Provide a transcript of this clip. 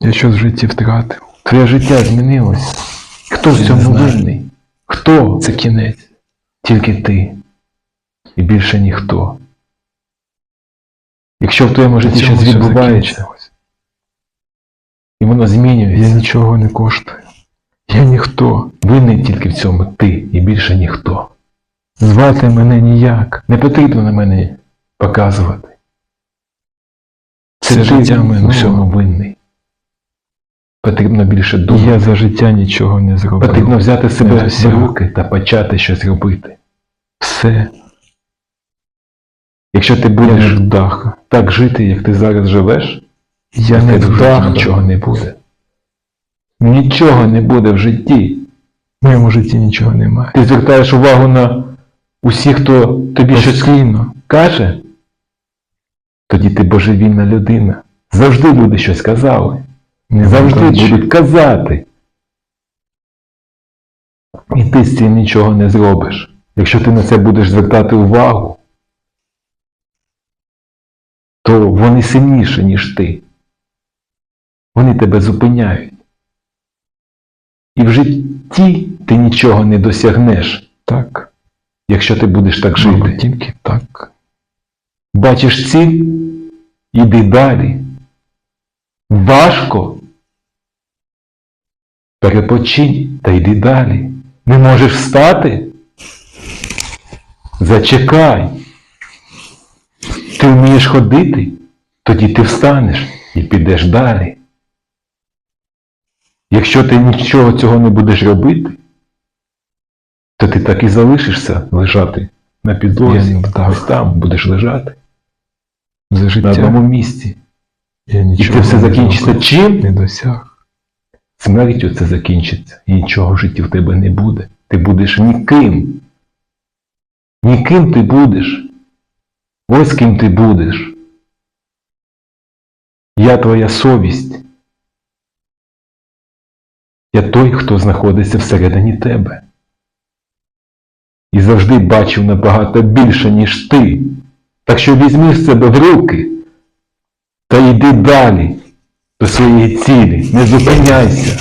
Я щось в житті втратив. Твоє життя змінилось. Хто в цьому винний? Хто? Це кінець. Тільки ти. І більше ніхто. Якщо в твоєму житті щось відбувається, і воно Я нічого не коштую. Я ніхто. винний тільки в цьому ти і більше ніхто. Звати мене ніяк. Не потрібно на мене показувати. Це ти життя в минуло. усьому винний. Потрібно більше думати. Я за життя нічого не зробив. Потрібно взяти себе в руки та почати щось робити. Все. Якщо ти будеш не вдаха. так жити, як ти зараз живеш, Я не тебе в нічого не буде. Нічого не буде в житті. В моєму житті нічого немає. Ти звертаєш увагу на усіх, хто тобі щось каже, тоді ти божевільна людина. Завжди люди щось казали. Не Завжди будуть казати. І ти з цим нічого не зробиш. Якщо ти на це будеш звертати увагу, то вони сильніші, ніж ти. Вони тебе зупиняють. І в житті ти нічого не досягнеш, Так. якщо ти будеш так жити. тільки так. Бачиш ціль? Іди далі. Важко. Перепочинь та йди далі. Не можеш встати? Зачекай. Ти вмієш ходити? Тоді ти встанеш і підеш далі. Якщо ти нічого цього не будеш робити, то ти так і залишишся лежати на підлозі. Ось там будеш лежати За на одному місці. Я І це все закінчиться чим? Не досяг. Смертю це закінчиться. І нічого в житті в тебе не буде. Ти будеш ніким. Ніким ти будеш. Ось ким ти будеш. Я твоя совість. Я той, хто знаходиться всередині тебе. І завжди бачив набагато більше, ніж ти. Так що візьми себе в руки та йди далі до своєї цілі. Не зупиняйся.